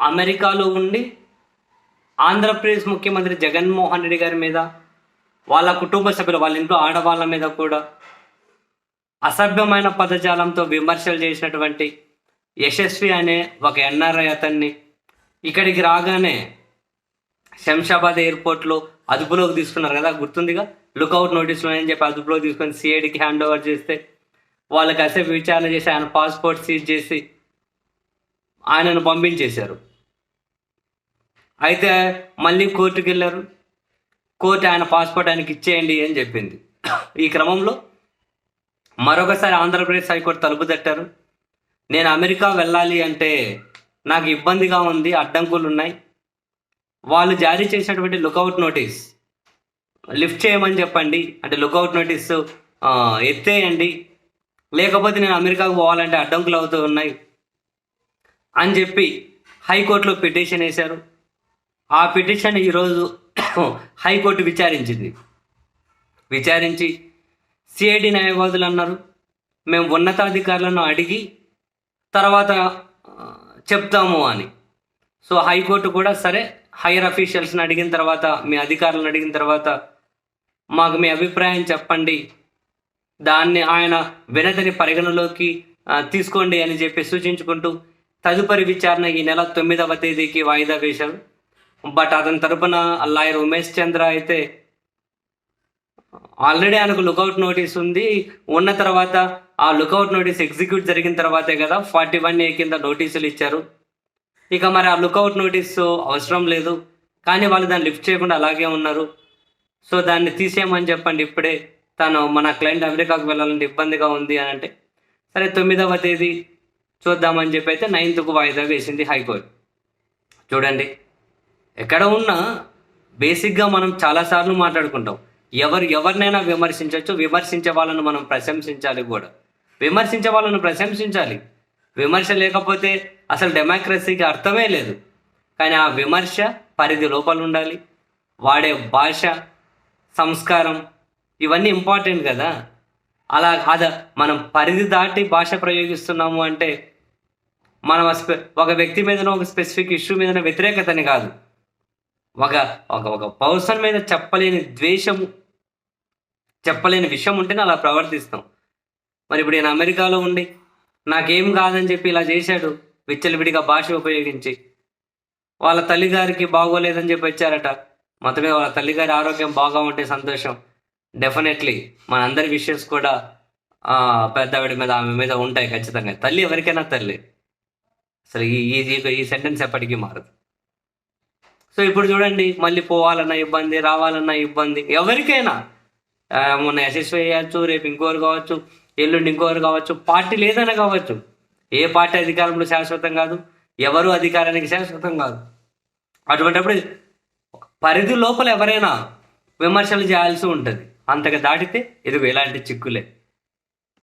అమెరికాలో ఉండి ఆంధ్రప్రదేశ్ ముఖ్యమంత్రి జగన్మోహన్ రెడ్డి గారి మీద వాళ్ళ కుటుంబ సభ్యులు వాళ్ళ ఇంట్లో ఆడవాళ్ళ మీద కూడా అసభ్యమైన పదజాలంతో విమర్శలు చేసినటువంటి యశస్వి అనే ఒక ఎన్ఆర్ఐ అతన్ని ఇక్కడికి రాగానే శంషాబాద్ ఎయిర్పోర్ట్లో అదుపులోకి తీసుకున్నారు కదా గుర్తుందిగా? లుకౌట్ నోటీసులు అని చెప్పి అదుపులోకి తీసుకొని సిఐడికి హ్యాండ్ ఓవర్ చేస్తే వాళ్ళకి అసేపు విచారణ చేసి ఆయన పాస్పోర్ట్ సీజ్ చేసి ఆయనను పంపించేశారు. అయితే మళ్ళీ కోర్టుకు వెళ్ళారు. కోర్టు ఆయన పాస్పోర్ట్ ఆయనకి ఇచ్చేయండి అని చెప్పింది. ఈ క్రమంలో మరొకసారి ఆంధ్రప్రదేశ్ హైకోర్టు తలుపు తట్టారు. నేను అమెరికా వెళ్ళాలి అంటే నాకు ఇబ్బందిగా ఉంది అడ్డంకులు ఉన్నాయి. వాళ్ళు జారీ చేసినటువంటి లుకౌట్ నోటీస్ లిఫ్ట్ చేయమని చెప్పండి. అంటే లుకౌట్ నోటీస్ ఎత్తేయండి. లేకపోతే నేను అమెరికాకు పోవాలంటే అడ్డంకులు అవుతూ ఉన్నాయి అని చెప్పి హైకోర్టులో పిటిషన్ వేశారు. ఆ పిటిషన్ ఈరోజు హైకోర్టు విచారించింది. విచారించి సిఐడి న్యాయవాదులు అన్నారు మేము ఉన్నతాధికారులను అడిగి తర్వాత చెప్తాము అని. సో హైకోర్టు కూడా సరే హైయర్ అఫీషియల్స్ని అడిగిన తర్వాత మీ అధికారులను అడిగిన తర్వాత మాకు మీ అభిప్రాయం చెప్పండి దాన్ని ఆయన వినతిని పరిగణలోకి తీసుకోండి అని చెప్పి సూచించుకుంటూ తదుపరి విచారణ ఈ నెల తొమ్మిదవ తేదీకి వాయిదా వేశారు. బట్ అతని తరపున లాయర్ ఉమేష్ చంద్ర అయితే ఆల్రెడీ ఆయనకు లుకౌట్ నోటీస్ ఉంది. ఉన్న తర్వాత ఆ లుకౌట్ నోటీస్ ఎగ్జిక్యూట్ జరిగిన తర్వాతే కదా ఫార్టీ వన్ ఏ కింద నోటీసులు ఇచ్చారు. ఇక మరి ఆ లుకౌట్ నోటీసు అవసరం లేదు. కానీ వాళ్ళు దాన్ని లిఫ్ట్ చేయకుండా అలాగే ఉన్నారు. సో దాన్ని తీసేయమని చెప్పండి ఇప్పుడే. తను మన క్లయింట్ అమెరికాకు వెళ్ళాలంటే ఇబ్బందిగా ఉంది అని అంటే సరే తొమ్మిదవ తేదీ చూద్దామని చెప్పి అయితే నైన్త్కు వాయిదా వేసింది హైకోర్టు. చూడండి. ఎక్కడ ఉన్నా బేసిక్గా మనం చాలాసార్లు మాట్లాడుకుంటాం. ఎవరు ఎవరినైనా విమర్శించవచ్చు విమర్శించే వాళ్ళను మనం ప్రశంసించాలి కూడా. విమర్శించే వాళ్ళను ప్రశంసించాలి. విమర్శ లేకపోతే అసలు డెమోక్రసీకి అర్థమే లేదు. కానీ ఆ విమర్శ పరిధి లోపల ఉండాలి. వాడే భాష సంస్కారం ఇవన్నీ ఇంపార్టెంట్ కదా. అలా అద మనం పరిధి దాటి భాష ప్రయోగిస్తున్నాము అంటే మనం ఆ స్పె- ఒక వ్యక్తి మీదనో ఒక స్పెసిఫిక్ ఇష్యూ మీదనో వ్యతిరేకతని కాదు. ఒక ఒక ఒక పర్సన్ మీద చెప్పలేని ద్వేషము చెప్పలేని విషయం ఉంటేనే అలా ప్రవర్తిస్తాం. మరి ఇప్పుడు నేను అమెరికాలో ఉండి నాకేం కాదని చెప్పి ఇలా చేశాడు విచ్చలవిడిగా భాష ఉపయోగించి. వాళ్ళ తల్లిగారికి బాగోలేదని చెప్పి వచ్చారట. మొత్తమే వాళ్ళ తల్లిగారి ఆరోగ్యం బాగా ఉంటే సంతోషం. డెఫినెట్లీ మనందరి విషయస్ కూడా పెద్దవిడి మీద ఆమె మీద ఉంటాయి ఖచ్చితంగా. తల్లి ఎవరికైనా తల్లి. అసలు ఈ ఈ ఈ సెంటెన్స్ ఎప్పటికీ మారదు. సో ఇప్పుడు చూడండి మళ్ళీ పోవాలన్న ఇబ్బంది రావాలన్న ఇబ్బంది. ఎవరికైనా మొన్న యశస్వి అయ్యచ్చు రేపు ఇంకోరు కావచ్చు ఎల్లుండి ఇంకోరు కావచ్చు పార్టీ లేదనే కావచ్చు. ఏ పార్టీ అధికారంలో శాశ్వతం కాదు ఎవరు అధికారానికి శాశ్వతం కాదు. అటువంటిప్పుడు పరిధి లోపల ఎవరైనా విమర్శలు చేయాల్సి ఉంటుంది. అంతగా దాటితే ఇది ఎలాంటి చిక్కులే.